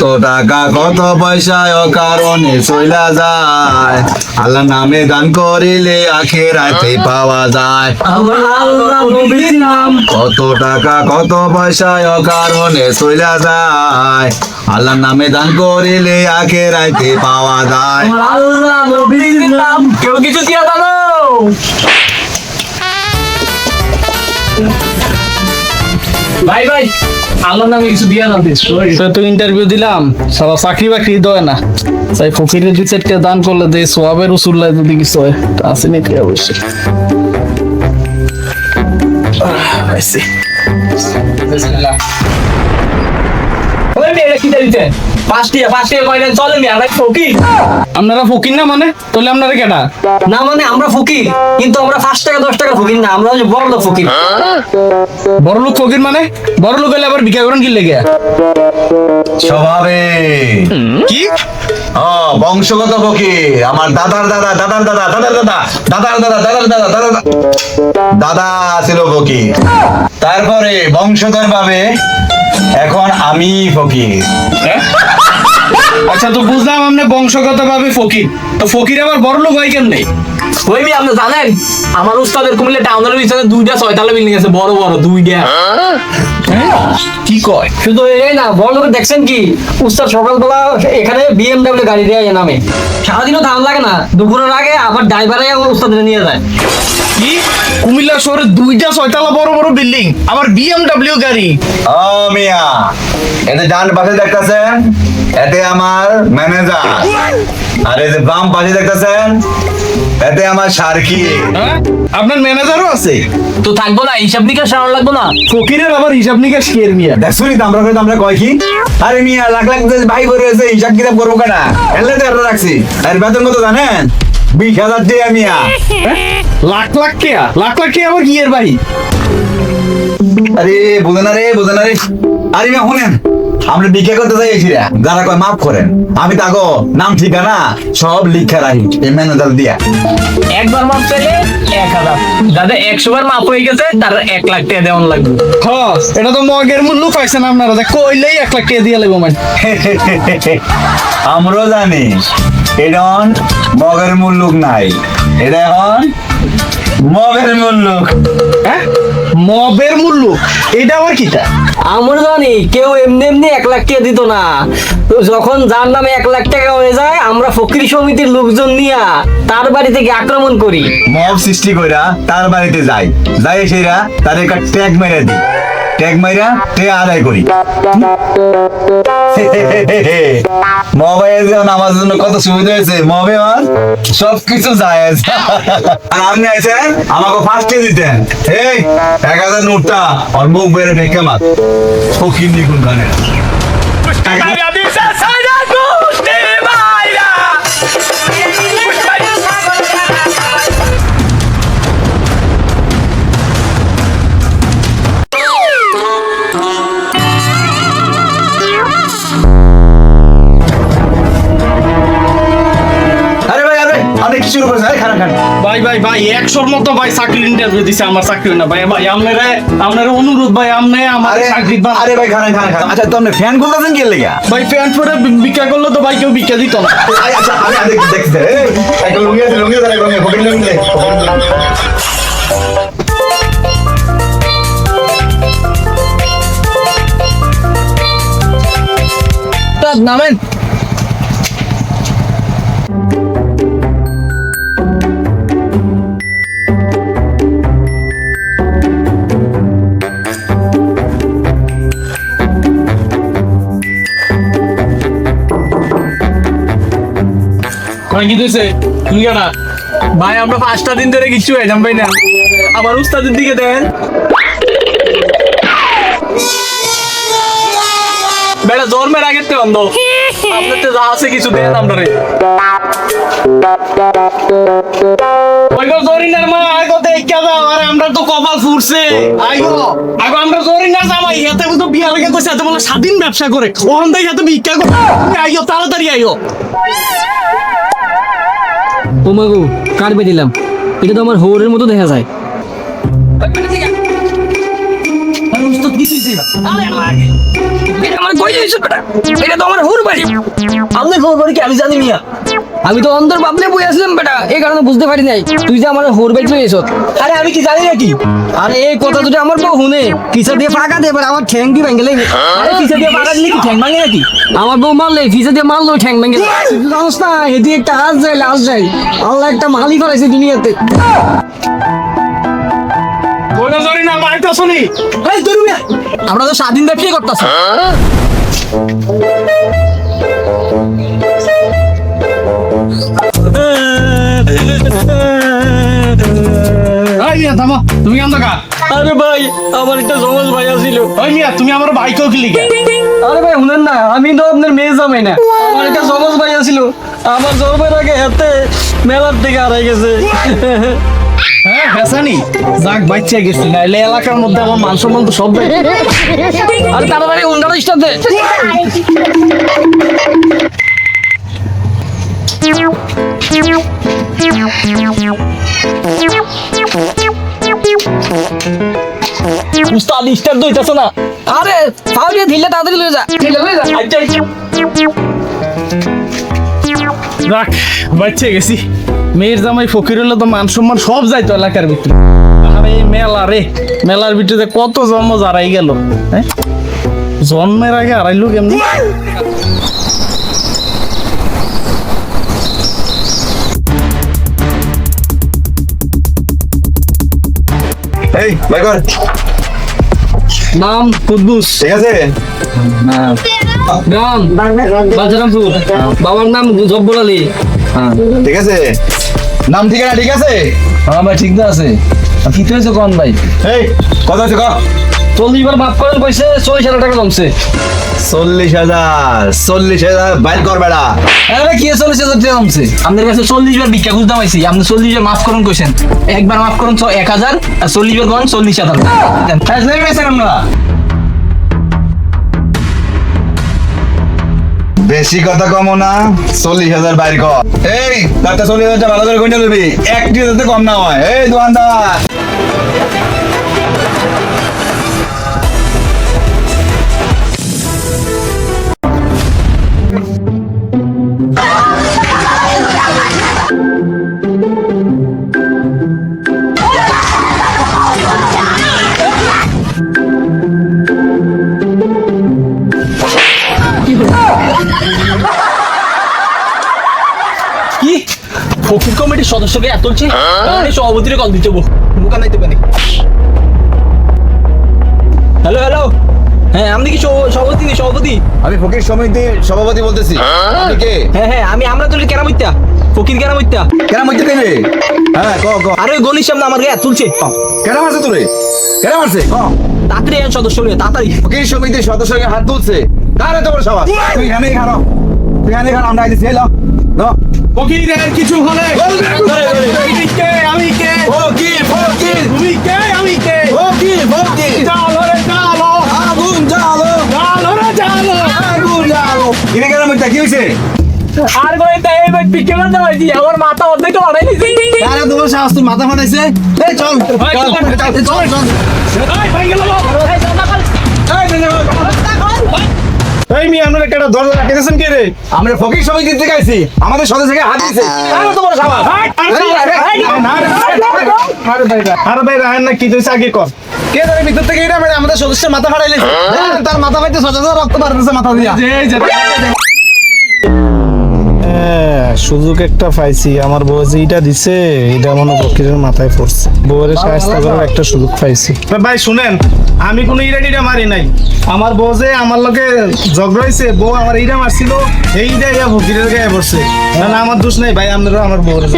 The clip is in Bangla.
কত টাকা কত পয়সা ও কারণে চইলা যায়। আল্লাহ নামে দান করিলে আখেরাতে পাওয়া যায়। কত টাকা কত পয়সা ও কারণে চইলা যায়। আল্লাহ নামে দান করিলে আখেরাতে পাওয়া যায়। কেউ কিছু দিয়া জানো ভাই ভাই আল্লাহর নামে কিছু দিয়া না দিস তো ইন্টারভিউ দিলাম। সারা চাকরি বাকরি দেয় না। তাই ফকিরের দুই চারটে দান করলে দে সোয়াবের উসুল্লায় যদি কিছু হয় তা আছে নাকি অবশ্যই। আহ, কয়লেন চলেন আমরা ফকির? আপনারা ফকির না মানে? তাহলে আপনারা কেটা না মানে আমরা ফকির কিন্তু আমরা পাঁচ টাকা দশ টাকা ফকির না আমরা হচ্ছে বড় লোক ফকির। বড় লোক ফকির মানে? বড় লোক হলে আবার ভিক্ষা করেন কি লেগে? স্বভাবে। কি? বংশগত ফকির আমার দাদার দাদা দাদার দাদা দাদার দাদা দাদার দাদা দাদার দাদা দাদার দাদা ছিল ফকির। তারপরে বংশধর ভাবে এখন আমি ফকির। আচ্ছা তো বুঝলাম আপনি বংশগত ভাবে ফকির। তো ফকির আবার বড় লোক হয় কেমনে? ওই আপনি জানেন আমার উস্তাদের কুমিল্লা টাউনের পিছনে দুইটা ছয়তলা বিল্ডিং আছে বড় বড় দুইটা। হ্যাঁ? কি কয়? শুধু এই না বড় লোক দেখছেন কি? উস্তাদ সকালবেলা এখানে বিএমডাব্লিউ গাড়ি দিয়ে নামে। সারাদিনও ধান লাগে না। দুপুরের আগে আবার ড্রাইভারে উস্তাদের নিয়ে যায়। কি? কুমিল্লা শহরে দুইটা ছয়তলা বড় বড় বিল্ডিং আবার বিএমডব্লিউ গাড়ি। ও মিয়া এতে ডান পাশে দেখতেছেন? এতে আমার ম্যানেজার। আর এই যে বাম পাশে দেখতেছেন? এতে আমার সার্কি হ্যাঁ? আপনার ম্যানেজারও আছে। তো থাকব না হিসাব নিকাশ সারানো লাগবো না। ফকিরের আবার হিসাব নিকাশ কি এর মিয়া? দেখছুনি তো আমরা কইতাম আমরা কয় কি? আরে মিয়া লাখ লাখ ভাই করে আছে হিসাব কিতাব করব কেনা? এলে তো এটা রাখছি। আর বেতন কত জানেন? বিশ হাজার দিয়ে মিয়া। লাখ লাখ কে লাখ লাখ কে আবার কি এর ভাই? আরে বুঝে না রে বুঝে না রে। আরে মিয়া শুনেন। আমরা বিক্রি করতে যাই এসিরা যারা কয় মাফ করেন। আমি তাগো নাম ঠিকানা সব লিখে রাখি। এই ম্যানেজার দিয়া। একবার মাপ চাইলে এক হাজার। যাদের একশো বার মাপ হয়ে গেছে তার এক লাখ টাকা দেওয়ান লাগবে। হ এটা তো মগের মূল্য পাইছেন আপনারা যে কইলেই এক লাখ টাকা দিয়ে লাগবো মানে। আমরাও জানি এটা এখন মগের মুল্লুক নাই। এটা এখন মগের মুল্লুক। হ্যাঁ? মবের মূল্য এটা আবার কিটা? আমরা জানি কেউ এমনি এমনি এক লাখ টাকা দিত না। তো যখন যার নামে এক লাখ টাকা হয়ে যায় আমরা ফকির সমিতির লোকজন নিয়া তার বাড়ি থেকে আক্রমণ করি। মব সৃষ্টি কইরা তার বাড়িতে যাই। যাই সেরা তার একটা ট্যাগ মেরে দিই। ট্যাগ মাইরা টে আদায় করি। মোবাইল যেমন আমার জন্য কত সুবিধা হয়েছে। মবে আমার সবকিছু যায় আর আপনি আছেন আমাকে ফার্স্টে দিতেন। এই, এক হাজার নোটটা আর মুখ বেড়ে ঢেকে মার। ফকির নিগুন গানে শুরু করেছেন খান ভাই ভাই ভাই একশোর মতো ভাই চাকরির ইন্টারভিউ দিছে আমার চাকরি না। ভাই ভাই আপনারা আপনারা অনুরোধ ভাই আপনি আমার চাকরি আরে ভাই খান খান খান আচ্ছা তো ফ্যান খুলতেছেন কি লেগা? ভাই প্যান্ট পরে বি- করলে তো ভাই কেউ ভিক্ষা দিত না। আচ্ছা আমি লুঙ্গি আছে লুঙ্গি আছে লুঙ্গি। নামেন। ভাই, আমরা পাঁচটা দিন ধরে কিছু হইলাম ভাই না। আমার উস্তাদের দিকে দেন অন্ধ। আপনার তো যা আছে কিছু দেন আরে, আমরা তো কপাল আমরা স্বাধীন ব্যবসা করে। ওখান থেকে আইও তাড়াতাড়ি আইও ও মাগো কার দিলাম? এটা তো আমার হৌরের মতো দেখা যায়। আমার- কি? আমি জানি মিয়া। আমি তো অন্তর বাপলে বই আসলাম বেটা। এই কারণে বুঝতে পারি নাই। তুই যে আমার হোর বাইক লই এসত আরে আমি কি জানি নাকি আরে এই কথা দুটো আমার বউ শুনে পিছা দিয়ে ফাঁকা দে এবার আমার ঠ্যাং দিয়ে ভেঙে লেগে? আরে পিছা দিয়ে ফাঁকা দিলে কি ঠ্যাং ভাঙে নাকি? আমার বউ মারলে পিছা দিয়ে মারলো ঠ্যাং ভেঙে জানোস না এদিকে একটা হাত যায় লাশ যায়। আল্লাহ একটা মালি ফেলাইছে দুনিয়াতে। আমরা তো স্বাধীন ব্যবসায়ী করতেছি তুমি কেন থাকা? আরে ভাই আমার একটা সমাজ ভাই আছিল। ওই মিয়া তুমি আমার বাইকেও কিলি কে আরে ভাই শুনেন না আমি তো আপনার মেয়ে জামাই না। আমার একটা সমাজ ভাই আছিল। আমার জন্মের আগে হাতে মেলার থেকে হারাই গেছে। হ্যাঁ যাক বাচ্চা গেছি। না এলে এলাকার মধ্যে আমার মান সম্মান তো সব। আরে তাড়াতাড়ি উন্ডাটা স্টার্ট দে। উস্তাদ স্টার্ট দইতাছ না। আরে ফাউ দিয়ে ঢিলে তাড়াতাড়ি লয়ে যা। ঢিলে লয়ে যা। আচ্ছা আচ্ছা। বাচ্চা গেছি। মেয়ের জামাই ফকির হলে তো মান সম্মান সব যাইতো এলাকার ভিতরে। আর মেলা রে। মেলার ভিতরে কত জন্ম হারাই গেল হ্যাঁ? জন্মের আগে হারাইলো কেমনি? এই বাই কর নাম কুদ্দুস ঠিক আছে? গ্রাম বাজারামপুর বাবার নাম জব্বর আলী। ঠিক আছে? নাম ঠিকানা ঠিক আছে? হ্যাঁ ভাই ঠিক তো আছে কি হয়েছে কন ভাই? এই কথা আছে ক? চল্লিশ বার মাফ করেন কইছে চল্লিশ হাজার টাকা জমছে। চল্লিশ হাজার চল্লিশ হাজার বাইর কর বেড়া আরে কি চল্লিশ হাজার টাকা জমছে? আপনার কাছে চল্লিশ বার ভিক্ষা আপনি চল্লিশ বার মাফ করুন কইছেন। একবার মাফ করুন এক হাজার আর চল্লিশ বার করেন চল্লিশ হাজার আমরা। বেশি কথা কমো না চল্লিশ হাজার বাইর কর। এই তাতে চল্লিশ হাজার ভালো করে কইনা লবি। একটি যাতে কম না হয়। এই দোকানদার। ফকির কমিটির সদস্যকে এত চলছে তাহলে সভাপতিরে কল দিতে বল। দোকান নাইতে পারি হ্যালো হ্যালো হ্যাঁ আপনি কি সভাপতি সভাপতি? আমি ফকির সমিতির সভাপতি বলতেছি। আপনি কে? হ্যাঁ হ্যাঁ আমি আমরা তুলি ফকির হ্যাঁ ক ক। আরে গলির সামনে আমার গায়ে তুলছে। কেন মারছে তোরে? কেন মারছে ক। তাড়াতাড়ি আন সদস্য নিয়ে তাড়াতাড়ি। ফকির সমিতির সদস্যকে হাত তুলছে। কার এত বড় সভা তুই এখানেই খানো তুই এখানেই খানো আমরা ন ফকিরের কিছু হলে আমি কে? ফকির ফকির। তুমি কে? আমি কে? ফকির ফকির। চালো রে চালো আগুন জ্বালো। চালো রে চালো আগুন জ্বালো। কিনে কেন মধ্যে কি হয়েছে আর তাই এই পিকে করে দেওয়া হয়েছি আমার মাথা অর্ধেক বাড়াই দিছি আরে তোমার সাহস মাথা ফাটাইছে? এই চল। চল চল। চল মি আপনারা কেটা দরজা কে রে? আমরা ফকির সবাই দিতে গাইছি আমাদের সদস্যকে হাত দিয়েছে। আরে সাবাস। আরে ভাই রাহেন না কি তুইছে আগে কর। কে ধরে ভিতর থেকে মানে আমাদের সদস্যের মাথা ফাড়াইলে তার মাথা ফাইতে সদস্য রক্ত বাড়তেছে মাথা দিয়া। সুযোগ একটা পাইছি। আমার বউ যে এটা দিছে এটা মনে ফকিরের মাথায় পড়ছে। বউয়ের সাহায্য করার একটা সুযোগ পাইছি। ভাই শুনেন আমি কোনো ইরা টিরা মারি নাই। আমার বউ যে আমার লোকে ঝগড়া হয়েছে বউ আমার ইরা মারছিল এই ইরা ইয়া ফকিরের গায়ে পড়ছে। না না আমার দোষ নাই ভাই আপনারা আমার বউর